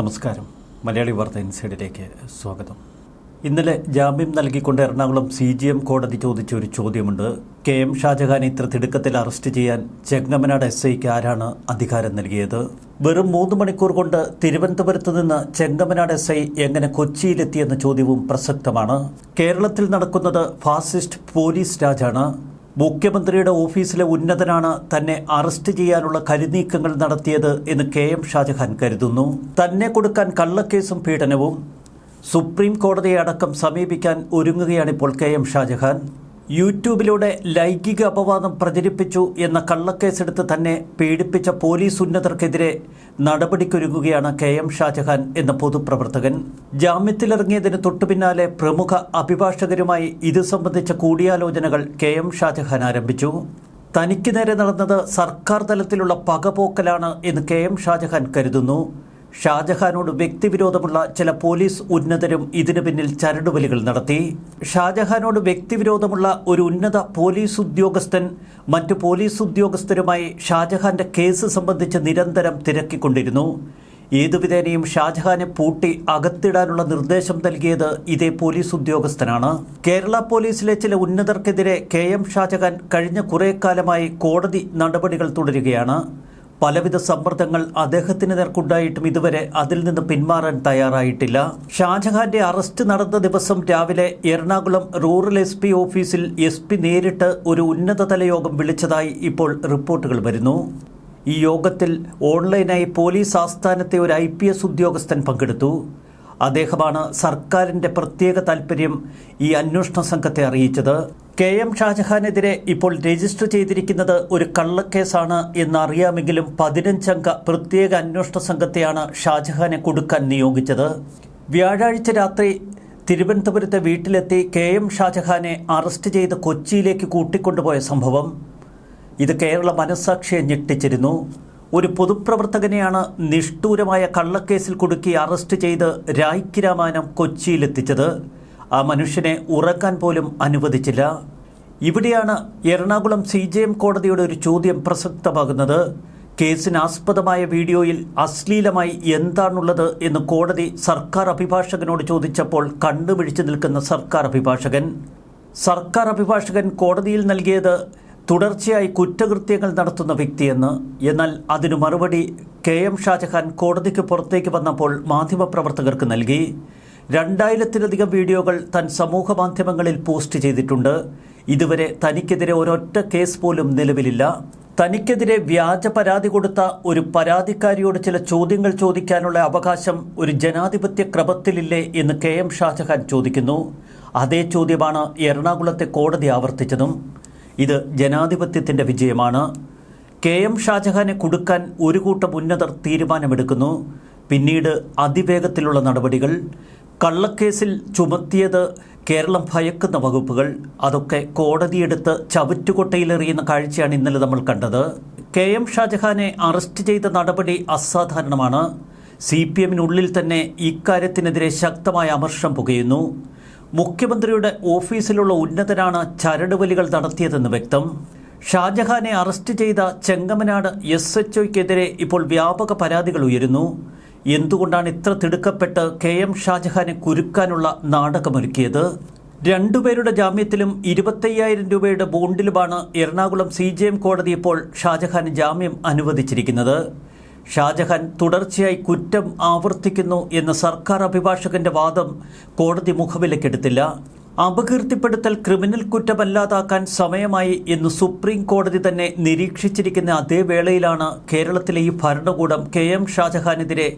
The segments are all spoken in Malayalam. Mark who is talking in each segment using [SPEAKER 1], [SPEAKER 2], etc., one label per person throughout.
[SPEAKER 1] നമസ്കാരം. മലയാളി വാർത്ത ഇൻസൈഡിലേക്ക് സ്വാഗതം. ഇന്നലെ ജാമ്യം നൽകിക്കൊണ്ട് എറണാകുളം സി ജി എം കോടതി ചോദിച്ച ഒരു ചോദ്യമുണ്ട്. കെ എം ഷാജഹാനെ ഇത്ര തിടുക്കത്തിൽ അറസ്റ്റ് ചെയ്യാൻ ചെങ്ങമനാട് എസ് ഐക്ക് ആരാണ് അധികാരം നൽകിയത്? വെറും മൂന്ന് മണിക്കൂർ കൊണ്ട് തിരുവനന്തപുരത്ത് നിന്ന് ചെങ്ങമനാട് എസ് ഐ എങ്ങനെ കൊച്ചിയിലെത്തിയെന്ന ചോദ്യവും പ്രസക്തമാണ്. കേരളത്തിൽ നടക്കുന്നത് ഫാസിസ്റ്റ് പോലീസ് രാജാണ്. മുഖ്യമന്ത്രിയുടെ ഓഫീസിലെ ഉന്നതനാണ് തന്നെ അറസ്റ്റ് ചെയ്യാനുള്ള കരുനീക്കങ്ങൾ നടത്തിയത് എന്ന് കെ എം ഷാജഹാൻ കരുതുന്നു. തന്നെ കൊടുക്കാൻ കള്ളക്കേസും പീഡനവും സുപ്രീം കോടതിയെ അടക്കം സമീപിക്കാൻ ഒരുങ്ങുകയാണിപ്പോൾ കെ എം ഷാജഹാൻ. യൂട്യൂബിലൂടെ ലൈംഗിക അപവാദം പ്രചരിപ്പിച്ചു എന്ന കള്ളക്കേസെടുത്ത് തന്നെ പീഡിപ്പിച്ച പോലീസ് ഉന്നതർക്കെതിരെ നടപടിക്കൊരുങ്ങുകയാണ് കെ എം ഷാജഹാൻ എന്ന പൊതുപ്രവർത്തകൻ. ജാമ്യത്തിലിറങ്ങിയതിന് തൊട്ടുപിന്നാലെ പ്രമുഖ അഭിഭാഷകരുമായി ഇത് സംബന്ധിച്ച കൂടിയാലോചനകൾ കെ എം ഷാജഹാൻ ആരംഭിച്ചു. തനിക്ക് നേരെ നടന്നത് സർക്കാർ തലത്തിലുള്ള പകപോക്കലാണ് എന്ന് കെ എം ഷാജഹാൻ കരുതുന്നു. ഷാജഹാനോട് വ്യക്തിവിരോധമുള്ള ചില പോലീസ് ഉന്നതരും ഇതിനു പിന്നിൽ ചരടുവലികൾ നടത്തി. ഷാജഹാനോട് വ്യക്തിവിരോധമുള്ള ഒരു ഉന്നത പോലീസ് ഉദ്യോഗസ്ഥൻ മറ്റു പോലീസ് ഉദ്യോഗസ്ഥരുമായി ഷാജഹാന്റെ കേസ് സംബന്ധിച്ച് നിരന്തരം തിരക്കിക്കൊണ്ടിരുന്നു. ഏതുവിധേനയും ഷാജഹാനെ പൂട്ടി അകത്തിടാനുള്ള നിർദ്ദേശം നൽകിയത് ഇതേ പോലീസ് ഉദ്യോഗസ്ഥനാണ്. കേരള പോലീസിലെ ചില ഉന്നതർക്കെതിരെ കെ എം ഷാജഹാൻ കഴിഞ്ഞ കുറേ കാലമായി കോടതി നടപടികൾ തുടരുകയാണ്. പലവിധ സമ്മർദ്ദങ്ങൾ അദ്ദേഹത്തിന് നേർക്കുണ്ടായിട്ടും ഇതുവരെ അതിൽ നിന്ന് പിന്മാറാൻ തയ്യാറായിട്ടില്ല. ഷാജഹാന്റെ അറസ്റ്റ് നടന്ന ദിവസം രാവിലെ എറണാകുളം റൂറൽ എസ് പി ഓഫീസിൽ എസ് പി നേരിട്ട് ഒരു ഉന്നതതല യോഗം വിളിച്ചതായി ഇപ്പോൾ റിപ്പോർട്ടുകൾ വരുന്നു. ഈ യോഗത്തിൽ ഓൺലൈനായി പോലീസ് ആസ്ഥാനത്തെ ഒരു ഐ ഉദ്യോഗസ്ഥൻ പങ്കെടുത്തു. അദ്ദേഹമാണ് സർക്കാരിന്റെ പ്രത്യേക താൽപ്പര്യം ഈ അന്വേഷണ സംഘത്തെ അറിയിച്ചത്. കെ എം ഷാജഹാനെതിരെ ഇപ്പോൾ രജിസ്റ്റർ ചെയ്തിരിക്കുന്നത് ഒരു കള്ളക്കേസാണ് എന്നറിയാമെങ്കിലും പതിനഞ്ചംഗ പ്രത്യേക അന്വേഷണ സംഘത്തെയാണ് ഷാജഹാനെ കൊടുക്കാൻ നിയോഗിച്ചത്. വ്യാഴാഴ്ച രാത്രി തിരുവനന്തപുരത്തെ വീട്ടിലെത്തി കെ എം ഷാജഹാനെ അറസ്റ്റ് ചെയ്ത് കൊച്ചിയിലേക്ക് കൂട്ടിക്കൊണ്ടുപോയ സംഭവം. ഇത് കേരള മനസ്സാക്ഷിയെ ഞെട്ടിച്ചിരുന്നു. ഒരു പൊതുപ്രവർത്തകനെയാണ് നിഷ്ഠൂരമായ കള്ളക്കേസിൽ കുടുക്കി അറസ്റ്റ് ചെയ്ത് രായ്ക്ക് കൊച്ചിയിലെത്തിച്ചത്. ആ മനുഷ്യനെ ഉറക്കാൻ പോലും അനുവദിച്ചില്ല. ഇവിടെയാണ് എറണാകുളം സി ജെ എം കോടതിയുടെ ഒരു ചോദ്യം പ്രസക്തമാകുന്നത്. കേസിനാസ്പദമായ വീഡിയോയിൽ അശ്ലീലമായി എന്താണുള്ളത് എന്ന് കോടതി സർക്കാർ അഭിഭാഷകനോട് ചോദിച്ചപ്പോൾ കണ്ടുപിടിച്ചു നിൽക്കുന്ന സർക്കാർ അഭിഭാഷകൻ. സർക്കാർ അഭിഭാഷകൻ കോടതിയിൽ നൽകിയത് തുടർച്ചയായി കുറ്റകൃത്യങ്ങൾ നടത്തുന്ന വ്യക്തിയെന്ന് എന്നാൽ അതിനു മറുപടി കെ എം ഷാജഹാൻ കോടതിക്ക് പുറത്തേക്ക് വന്നപ്പോൾ മാധ്യമപ്രവർത്തകർക്ക് നൽകി. രണ്ടായിരത്തിലധികം വീഡിയോകൾ തൻ സമൂഹ മാധ്യമങ്ങളിൽ പോസ്റ്റ് ചെയ്തിട്ടുണ്ട്. ഇതുവരെ തനിക്കെതിരെ ഒരൊറ്റ കേസ് പോലും നിലവിലില്ല. തനിക്കെതിരെ വ്യാജ പരാതി കൊടുത്ത ഒരു പരാതിക്കാരിയോട് ചില ചോദ്യങ്ങൾ ചോദിക്കാനുള്ള അവകാശം ഒരു ജനാധിപത്യ ക്രമത്തിലില്ലേ എന്ന് കെ എം ഷാജഹാൻ ചോദിക്കുന്നു. അതേ ചോദ്യമാണ് എറണാകുളത്തെ കോടതി ആവർത്തിച്ചതും. ഇത് ജനാധിപത്യത്തിന്റെ വിജയമാണ്. കെ എം ഷാജഹാനെ കൊടുക്കാൻ ഒരു കൂട്ടം ഉന്നതർ തീരുമാനമെടുക്കുന്നു. പിന്നീട് അതിവേഗത്തിലുള്ള നടപടികൾ കള്ളക്കേസിൽ ചുമത്തിയത് കേരളം ഭയക്കുന്ന വകുപ്പുകൾ അതൊക്കെ കോടതിയെടുത്ത് ചവിറ്റുകൊട്ടയിലെറിയുന്ന കാഴ്ചയാണ് ഇന്നലെ നമ്മൾ കണ്ടത്. കെ എം ഷാജഹാനെ അറസ്റ്റ് ചെയ്ത നടപടി അസാധാരണമാണ്. സി പി എമ്മിനുള്ളിൽ തന്നെ ഇക്കാര്യത്തിനെതിരെ ശക്തമായ അമർഷം പുകയുന്നു. മുഖ്യമന്ത്രിയുടെ ഓഫീസിലുള്ള ഉന്നതരാണ് ചരടുവലികൾ നടത്തിയതെന്ന് വ്യക്തം. ഷാജഹാനെ അറസ്റ്റ് ചെയ്ത ചെങ്ങമനാട് എസ് എച്ച് ഇപ്പോൾ വ്യാപക പരാതികൾ ഉയരുന്നു. എന്തുകൊണ്ടാണ് ഇത്ര തിടുക്കപ്പെട്ട് കെ എം ഷാജഹാനെ കുരുക്കാനുള്ള നാടകമൊരുക്കിയത്? രണ്ടുപേരുടെ ജാമ്യത്തിലും ഇരുപത്തയ്യായിരം രൂപയുടെ ബോണ്ടിലുമാണ് എറണാകുളം സി കോടതി ഇപ്പോൾ ഷാജഹാന് ജാമ്യം അനുവദിച്ചിരിക്കുന്നത്. ഷാജഹാൻ തുടർച്ചയായി കുറ്റം ആവർത്തിക്കുന്നു എന്ന സർക്കാർ അഭിഭാഷകന്റെ വാദം കോടതി മുഖവിലക്കെടുത്തില്ല. അപകീർത്തിപ്പെടുത്തൽ ക്രിമിനൽ കുറ്റമല്ലാതാക്കാൻ സമയമായി എന്ന് സുപ്രീം കോടതി തന്നെ നിരീക്ഷിച്ചിരിക്കുന്ന അതേ വേളയിലാണ് കേരളത്തിലെ ഈ ഭരണകൂടം കെ എം ഷാജഹാനെതിരെ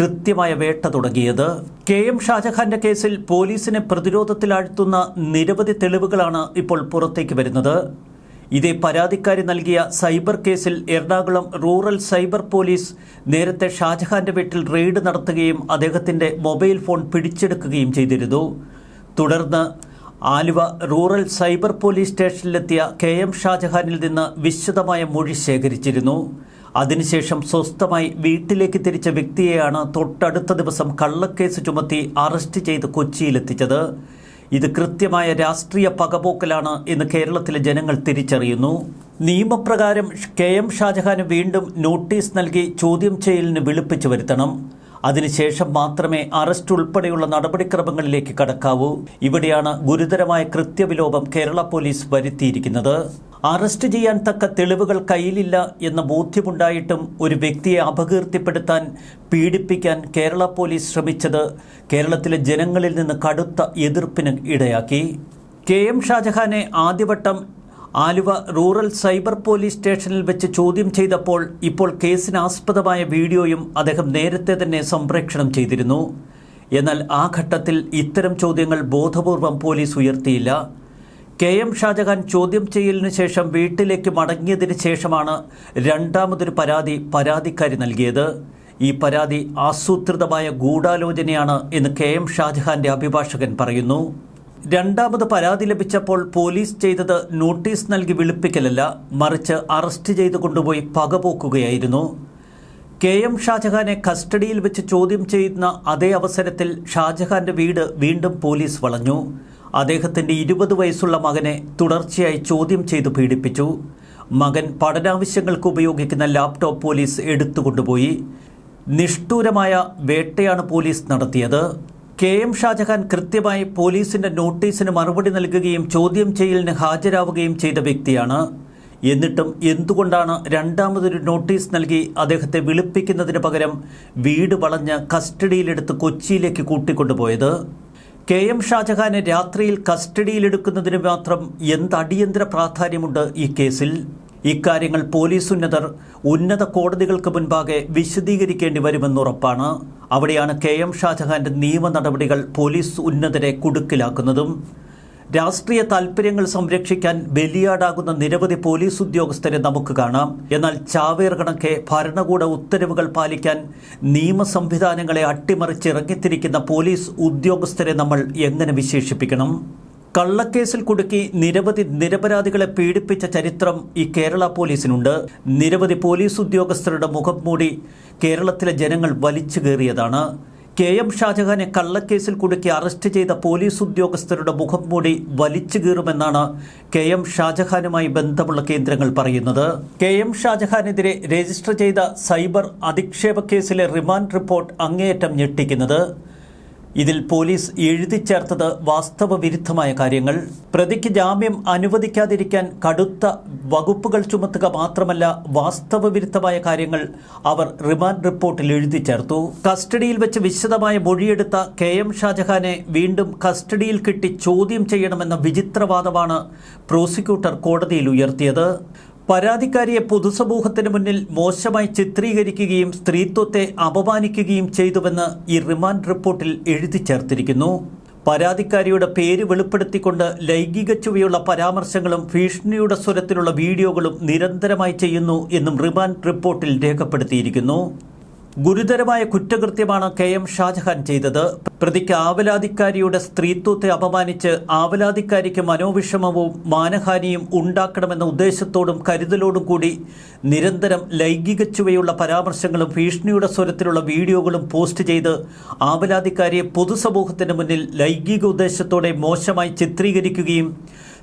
[SPEAKER 1] കൃത്യമായ വേട്ട തുടങ്ങിയത്. കെ എം ഷാജഹാന്റെ കേസിൽ പോലീസിനെ പ്രതിരോധത്തിലാഴ്ത്തുന്ന നിരവധി തെളിവുകളാണ് ഇപ്പോൾ പുറത്തേക്ക് വരുന്നത്. ഇതേ പരാതിക്കാരി നൽകിയ സൈബർ കേസിൽ എറണാകുളം റൂറൽ സൈബർ പോലീസ് നേരത്തെ ഷാജഹാന്റെ വീട്ടിൽ റെയ്ഡ് നടത്തുകയും അദ്ദേഹത്തിന്റെ മൊബൈൽ ഫോൺ പിടിച്ചെടുക്കുകയും ചെയ്തിരുന്നു. തുടർന്ന് ആലുവ റൂറൽ സൈബർ പോലീസ് സ്റ്റേഷനിലെത്തിയ കെ എം ഷാജഹാനിൽ നിന്ന് വിശദമായ മൊഴി ശേഖരിച്ചിരുന്നു. അതിനുശേഷം സ്വസ്ഥമായി വീട്ടിലേക്ക് തിരിച്ച വ്യക്തിയെയാണ് തൊട്ടടുത്ത ദിവസം കള്ളക്കേസ് ചുമത്തി അറസ്റ്റ് ചെയ്ത് കൊച്ചിയിലെത്തിച്ചത്. ഇത് കൃത്യമായ രാഷ്ട്രീയ പകപോക്കലാണ് എന്ന് കേരളത്തിലെ ജനങ്ങൾ തിരിച്ചറിയുന്നു. നിയമപ്രകാരം കെ എം ഷാജഹാന് വീണ്ടും നോട്ടീസ് നൽകി ചോദ്യം ചെയ്യലിന് വിളിപ്പിച്ചു വരുത്തണം. അതിനുശേഷം മാത്രമേ അറസ്റ്റ് ഉൾപ്പെടെയുള്ള നടപടിക്രമങ്ങളിലേക്ക് കടക്കാവൂ. ഇവിടെയാണ് ഗുരുതരമായ കൃത്യവിലോപം കേരള പോലീസ് വരുത്തിയിരിക്കുന്നത്. അറസ്റ്റ് ചെയ്യാൻ തക്ക തെളിവുകൾ കയ്യിലില്ല എന്ന ബോധ്യമുണ്ടായിട്ടും ഒരു വ്യക്തിയെ അപകീർത്തിപ്പെടുത്താൻ പീഡിപ്പിക്കാൻ കേരള പോലീസ് ശ്രമിച്ചത് കേരളത്തിലെ ജനങ്ങളിൽ നിന്ന് കടുത്ത എതിർപ്പിന് ഇടയാക്കി. കെ എം ഷാജഹാനെ ആദ്യവട്ടം ആലുവ റൂറൽ സൈബർ പോലീസ് സ്റ്റേഷനിൽ വെച്ച് ചോദ്യം ചെയ്തപ്പോൾ ഇപ്പോൾ കേസിനാസ്പദമായ വീഡിയോയും അദ്ദേഹം നേരത്തെ തന്നെ സംപ്രേക്ഷണം ചെയ്തിരുന്നു. എന്നാൽ ആ ഘട്ടത്തിൽ ഇത്തരം ചോദ്യങ്ങൾ ബോധപൂർവം പോലീസ് ഉയർത്തിയില്ല. കെ എം ഷാജഹാൻ ചോദ്യം ചെയ്യലിന് ശേഷം വീട്ടിലേക്ക് മടങ്ങിയതിന് ശേഷമാണ് രണ്ടാമതൊരു പരാതി പരാതിക്കാരി നൽകിയത്. ഈ പരാതി ആസൂത്രിതമായ ഗൂഢാലോചനയാണ് എന്ന് കെ എം ഷാജഹാന്റെ അഭിഭാഷകൻ പറയുന്നു. രണ്ടാമത് പരാതി ലഭിച്ചപ്പോൾ പോലീസ് ചെയ്തത് നോട്ടീസ് നൽകി വിളിപ്പിക്കലല്ല മറിച്ച് അറസ്റ്റ് ചെയ്തു കൊണ്ടുപോയി പകപോക്കുകയായിരുന്നു. കെ എം ഷാജഹാനെ കസ്റ്റഡിയിൽ വെച്ച് ചോദ്യം ചെയ്യുന്ന അതേ അവസരത്തിൽ ഷാജഹാന്റെ വീട് വീണ്ടും പോലീസ് വളഞ്ഞു. അദ്ദേഹത്തിന്റെ ഇരുപത് വയസ്സുള്ള മകനെ തുടർച്ചയായി ചോദ്യം ചെയ്ത് പീഡിപ്പിച്ചു. മകൻ പഠനാവശ്യങ്ങൾക്ക് ഉപയോഗിക്കുന്ന ലാപ്ടോപ്പ് പോലീസ് എടുത്തുകൊണ്ടുപോയി. നിഷ്ഠൂരമായ വേട്ടയാണ് പോലീസ് നടത്തിയത്. കെ എം ഷാജഹാൻ കൃത്യമായി പോലീസിന്റെ നോട്ടീസിന് മറുപടി നൽകുകയും ചോദ്യം ചെയ്യലിന് ഹാജരാവുകയും ചെയ്ത വ്യക്തിയാണ്. എന്നിട്ടും എന്തുകൊണ്ടാണ് രണ്ടാമതൊരു നോട്ടീസ് നൽകി അദ്ദേഹത്തെ വിളിപ്പിക്കുന്നതിന് പകരം വീട് വളഞ്ഞ് കസ്റ്റഡിയിലെടുത്ത് കൊച്ചിയിലേക്ക് കൂട്ടിക്കൊണ്ടുപോയത്? കെ എം ഷാജഹാനെ രാത്രിയിൽ കസ്റ്റഡിയിലെടുക്കുന്നതിന് മാത്രം എന്ത് അടിയന്തര പ്രാധാന്യമുണ്ട് ഈ കേസിൽ? ഇക്കാര്യങ്ങൾ പോലീസ് ഉന്നതർ ഉന്നത കോടതികൾക്ക് മുൻപാകെ വിശദീകരിക്കേണ്ടി വരുമെന്നുറപ്പാണ് അവിടെയാണ് കെ എം ഷാജഹാന്റെ നിയമ നടപടികൾ പോലീസ് ഉന്നതരെ കുടുക്കിലാക്കുന്നതും. രാഷ്ട്രീയ താൽപ്പര്യങ്ങൾ സംരക്ഷിക്കാൻ ബലിയാടാകുന്ന നിരവധി പോലീസ് ഉദ്യോഗസ്ഥരെ നമുക്ക് കാണാം. എന്നാൽ ചാവേർ കണക്കെ ഭരണകൂട ഉത്തരവുകൾ പാലിക്കാൻ നിയമ സംവിധാനങ്ങളെ അട്ടിമറിച്ചിറങ്ങിത്തിരിക്കുന്ന പോലീസ് ഉദ്യോഗസ്ഥരെ നമ്മൾ എങ്ങനെ വിശേഷിപ്പിക്കണം? കള്ളക്കേസിൽ കുടുക്കി നിരവധി നിരപരാധികളെ പീഡിപ്പിച്ച ചരിത്രം ഈ കേരള പോലീസിനുണ്ട്. നിരവധി പോലീസ് ഉദ്യോഗസ്ഥരുടെ മുഖം മൂടി കേരളത്തിലെ ജനങ്ങൾ വലിച്ചു കയറിയതാണ്. കെ എം ഷാജഹാനെ കള്ളക്കേസിൽ കുടുക്കി അറസ്റ്റ് ചെയ്ത പോലീസ് ഉദ്യോഗസ്ഥരുടെ മുഖം മൂടി വലിച്ചു കീറുമെന്നാണ് കെ എം ഷാജഹാനുമായി ബന്ധമുള്ള കേന്ദ്രങ്ങൾ പറയുന്നത്. കെ എം ഷാജഹാനെതിരെ രജിസ്റ്റർ ചെയ്ത സൈബർ അധിക്ഷേപ കേസിലെ റിമാൻഡ് റിപ്പോർട്ട് അങ്ങേയറ്റം ഞെട്ടിക്കുന്നത്. ഇതിൽ പോലീസ് എഴുതി ചേർത്തത് വാസ്തവ വിരുദ്ധമായ കാര്യങ്ങൾ. പ്രതിക്ക് ജാമ്യം അനുവദിക്കാതിരിക്കാൻ കടുത്ത വകുപ്പുകൾ ചുമത്തുക മാത്രമല്ല വാസ്തവ വിരുദ്ധമായ കാര്യങ്ങൾ അവർ റിമാൻഡ് റിപ്പോർട്ടിൽ എഴുതി ചേർത്തു. കസ്റ്റഡിയിൽ വെച്ച് വിശദമായ മൊഴിയെടുത്ത കെ എം ഷാജഹാനെ വീണ്ടും കസ്റ്റഡിയിൽ കിട്ടി ചോദ്യം ചെയ്യണമെന്ന വിചിത്രവാദമാണ് പ്രോസിക്യൂട്ടർ കോടതിയിൽ ഉയർത്തിയത്. പരാതിക്കാരിയെ പൊതുസമൂഹത്തിന് മുന്നിൽ മോശമായി ചിത്രീകരിക്കുകയും സ്ത്രീത്വത്തെ അപമാനിക്കുകയും ചെയ്തുവെന്ന് ഈ റിമാൻഡ് റിപ്പോർട്ടിൽ എഴുതി ചേർത്തിരിക്കുന്നു. പരാതിക്കാരിയുടെ പേര് വെളിപ്പെടുത്തിക്കൊണ്ട് ലൈംഗിക ചുവയുള്ള പരാമർശങ്ങളും ഭീഷണിയുടെ സ്വരത്തിലുള്ള വീഡിയോകളും നിരന്തരമായി ചെയ്യുന്നു എന്നും റിമാൻഡ് റിപ്പോർട്ടിൽ രേഖപ്പെടുത്തിയിരിക്കുന്നു. ഗുരുതരമായ കുറ്റകൃത്യമാണ് കെ എം ഷാജഹാൻ ചെയ്തത്. പ്രതിക്ക് ആവലാതിക്കാരിയുടെ സ്ത്രീത്വത്തെ അപമാനിച്ച് ആവലാതിക്കാരിക്ക് മനോവിഷമവും മാനഹാനിയും ഉണ്ടാക്കണമെന്ന ഉദ്ദേശത്തോടും കരുതലോടും കൂടി നിരന്തരം ലൈംഗിക ചുവയുള്ള പരാമർശങ്ങളും ഭീഷണിയുടെ സ്വരത്തിലുള്ള വീഡിയോകളും പോസ്റ്റ് ചെയ്ത് ആവലാതിക്കാരിയെ പൊതുസമൂഹത്തിന് മുന്നിൽ ലൈംഗിക ഉദ്ദേശത്തോടെ മോശമായി ചിത്രീകരിക്കുകയും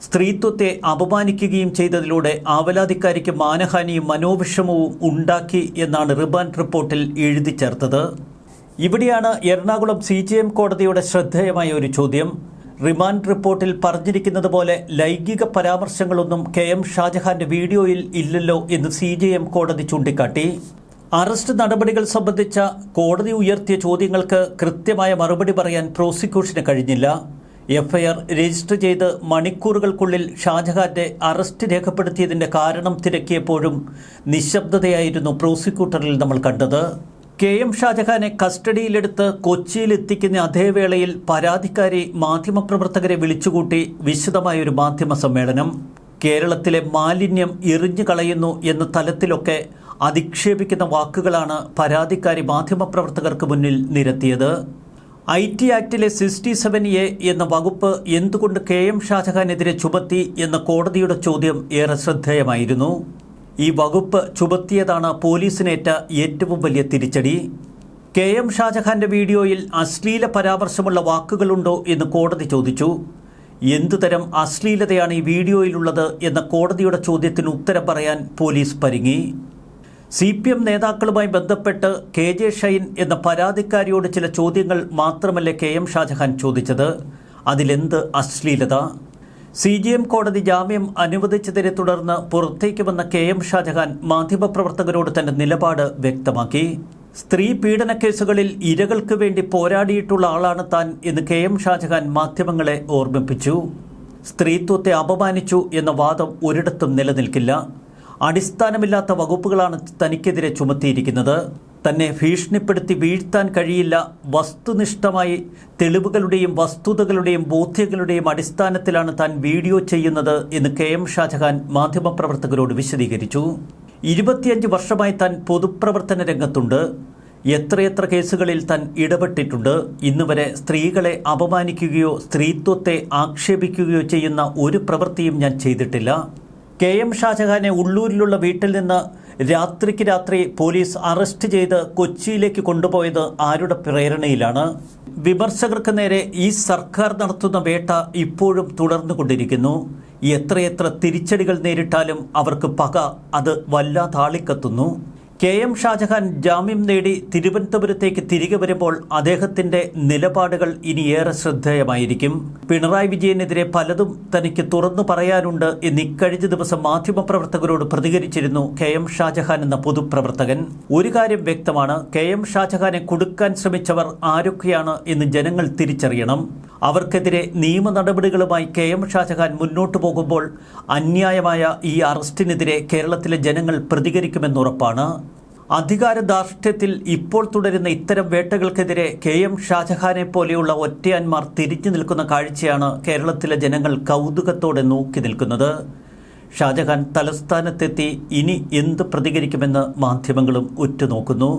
[SPEAKER 1] സ്ത്രീത്വത്തെ അപമാനിക്കുകയും ചെയ്തതിലൂടെ ആവലാതിക്കാരിക്ക് മാനഹാനിയും മനോവിഷമവും ഉണ്ടാക്കി എന്നാണ് റിമാൻഡ് റിപ്പോർട്ടിൽ എഴുതി ചേർത്തത്. ഇവിടെയാണ് എറണാകുളം സി ജി എം കോടതിയുടെ ശ്രദ്ധേയമായ ഒരു ചോദ്യം. റിമാൻഡ് റിപ്പോർട്ടിൽ പറഞ്ഞിരിക്കുന്നത് പോലെ ലൈംഗിക പരാമർശങ്ങളൊന്നും കെ എം ഷാജഹാന്റെ വീഡിയോയിൽ ഇല്ലല്ലോ എന്ന് സി ജി എം കോടതി ചൂണ്ടിക്കാട്ടി. അറസ്റ്റ് നടപടികൾ സംബന്ധിച്ച കോടതി ഉയർത്തിയ ചോദ്യങ്ങൾക്ക് കൃത്യമായ മറുപടി പറയാൻ പ്രോസിക്യൂഷന് കഴിഞ്ഞില്ല. എഫ്ഐആർ രജിസ്റ്റർ ചെയ്ത് മണിക്കൂറുകൾക്കുള്ളിൽ ഷാജഹാന്റെ അറസ്റ്റ് രേഖപ്പെടുത്തിയതിന്റെ കാരണം തിരക്കിയപ്പോഴും നിശബ്ദതയായിരുന്നു പ്രോസിക്യൂട്ടറിൽ നമ്മൾ കണ്ടത്. കെ എം ഷാജഹാനെ കസ്റ്റഡിയിലെടുത്ത് കൊച്ചിയിൽ എത്തിക്കുന്ന അതേ വേളയിൽ പരാതിക്കാരി മാധ്യമപ്രവർത്തകരെ വിളിച്ചുകൂട്ടി വിശദമായൊരു മാധ്യമ സമ്മേളനം. കേരളത്തിലെ മാലിന്യം എറിഞ്ഞു കളയുന്നു എന്ന തലത്തിലൊക്കെ അധിക്ഷേപിക്കുന്ന വാക്കുകളാണ് പരാതിക്കാരി മാധ്യമപ്രവർത്തകർക്ക് മുന്നിൽ നിരത്തിയത്. ഐ ടി ആക്ടിലെ സിക്സ്റ്റി സെവൻ എ എന്ന വകുപ്പ് എന്തുകൊണ്ട് കെ എം ഷാജഹാനെതിരെ ചുമത്തി എന്ന കോടതിയുടെ ചോദ്യം ഏറെ ശ്രദ്ധേയമായിരുന്നു. ഈ വകുപ്പ് ചുമത്തിയതാണ് പോലീസിനേറ്റ ഏറ്റവും വലിയ തിരിച്ചടി. കെ എം ഷാജഹാന്റെ വീഡിയോയിൽ അശ്ലീല പരാമർശമുള്ള വാക്കുകളുണ്ടോ എന്ന് കോടതി ചോദിച്ചു. എന്തുതരം അശ്ലീലതയാണ് ഈ വീഡിയോയിലുള്ളത് എന്ന കോടതിയുടെ ചോദ്യത്തിന് ഉത്തരം പറയാൻ പോലീസ് പരിങ്ങി. സി പി എം നേതാക്കളുമായി ബന്ധപ്പെട്ട് കെ ജെ ഷൈൻ എന്ന പരാതിക്കാരിയോട് ചില ചോദ്യങ്ങൾ മാത്രമല്ല കെ എം ഷാജഹാൻ ചോദിച്ചത്? അതിലെന്ത് അശ്ലീലത? സി ജി എം കോടതി ജാമ്യം അനുവദിച്ചതിനെ തുടർന്ന് പുറത്തേക്ക് വന്ന കെ എം ഷാജഹാൻ മാധ്യമപ്രവർത്തകരോട് തന്റെ നിലപാട് വ്യക്തമാക്കി. സ്ത്രീ പീഡന കേസുകളിൽ ഇരകൾക്ക് വേണ്ടി പോരാടിയിട്ടുള്ള ആളാണ് താൻ എന്ന് കെ എം ഷാജഹാൻ മാധ്യമങ്ങളെ ഓർമ്മിപ്പിച്ചു. സ്ത്രീത്വത്തെ അപമാനിച്ചു എന്ന വാദം ഒരിടത്തും നിലനിൽക്കില്ല. അടിസ്ഥാനമില്ലാത്ത വകുപ്പുകളാണ് തനിക്കെതിരെ ചുമത്തിയിരിക്കുന്നത്. തന്നെ ഭീഷണിപ്പെടുത്തി വീഴ്ത്താൻ കഴിയില്ല. വസ്തുനിഷ്ഠമായി തെളിവുകളുടെയും വസ്തുതകളുടെയും ബോധ്യങ്ങളുടെയും അടിസ്ഥാനത്തിലാണ് താൻ വീഡിയോ ചെയ്യുന്നത് എന്ന് കെ എം ഷാജഹാൻ മാധ്യമപ്രവർത്തകരോട് വിശദീകരിച്ചു. ഇരുപത്തിയഞ്ച് വർഷമായി താൻ പൊതുപ്രവർത്തന രംഗത്തുണ്ട്. എത്രയെത്ര കേസുകളിൽ താൻ ഇടപെട്ടിട്ടുണ്ട്. ഇന്നുവരെ സ്ത്രീകളെ അപമാനിക്കുകയോ സ്ത്രീത്വത്തെ ആക്ഷേപിക്കുകയോ ചെയ്യുന്ന ഒരു പ്രവൃത്തിയും ഞാൻ ചെയ്തിട്ടില്ല. കെ എം ഷാജഹാനെ ഉള്ളൂരിലുള്ള വീട്ടിൽ നിന്ന് രാത്രിക്ക് രാത്രി പോലീസ് അറസ്റ്റ് ചെയ്ത് കൊച്ചിയിലേക്ക് കൊണ്ടുപോയത് ആരുടെ പ്രേരണയിലാണ്? വിമർശകർക്ക് നേരെ ഈ സർക്കാർ നടത്തുന്ന വേട്ട ഇപ്പോഴും തുടർന്നുകൊണ്ടിരിക്കുന്നു എത്രയെത്ര തിരിച്ചടികൾ നേരിട്ടാലും അവർക്ക് പക അത് വല്ലാതെ ആളിക്കത്തുന്നു കെ എം ഷാജഹാൻ ജാമ്യം നേടി തിരുവനന്തപുരത്തേക്ക് തിരികെ വരുമ്പോൾ അദ്ദേഹത്തിന്റെ നിലപാടുകൾ ഇനി ഏറെ ശ്രദ്ധേയമായിരിക്കും. പിണറായി വിജയനെതിരെ പലതും തനിക്ക് തുറന്നു പറയാനുണ്ട് എന്ന് ഇക്കഴിഞ്ഞ ദിവസം മാധ്യമപ്രവർത്തകരോട് പ്രതികരിച്ചിരുന്നു കെ എം ഷാജഹാൻ എന്ന പൊതുപ്രവർത്തകൻ. ഒരു കാര്യം വ്യക്തമാണ് കെ എം ഷാജഹാനെ കൊടുക്കാൻ ശ്രമിച്ചവർ ആരൊക്കെയാണ് എന്ന് ജനങ്ങൾ തിരിച്ചറിയണം. അവർക്കെതിരെ നിയമ നടപടികളുമായി കെ എം ഷാജഹാൻ മുന്നോട്ടു പോകുമ്പോൾ അന്യായമായ ഈ അറസ്റ്റിനെതിരെ കേരളത്തിലെ ജനങ്ങൾ പ്രതികരിക്കുമെന്നുറപ്പാണ് അധികാര ധാർഷ്ട്യത്തിൽ ഇപ്പോൾ തുടരുന്ന ഇത്തരം വേട്ടകൾക്കെതിരെ കെ എം ഷാജഹാനെ പോലെയുള്ള ഒറ്റയാന്മാർ തിരിഞ്ഞു നിൽക്കുന്ന കാഴ്ചയാണ് കേരളത്തിലെ ജനങ്ങൾ കൗതുകത്തോടെ നോക്കി നിൽക്കുന്നത്. ഷാജഹാൻ തലസ്ഥാനത്തെത്തി ഇനി എന്ത് പ്രതികരിക്കുമെന്ന് മാധ്യമങ്ങളും ഉറ്റുനോക്കുന്നു.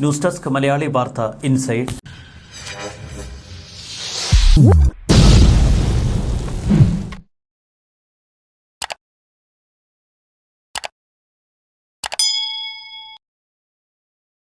[SPEAKER 1] ന്യൂസ് ഡെസ്ക് മലയാളി വാർത്ത ഇൻസൈഡ്. Whoop.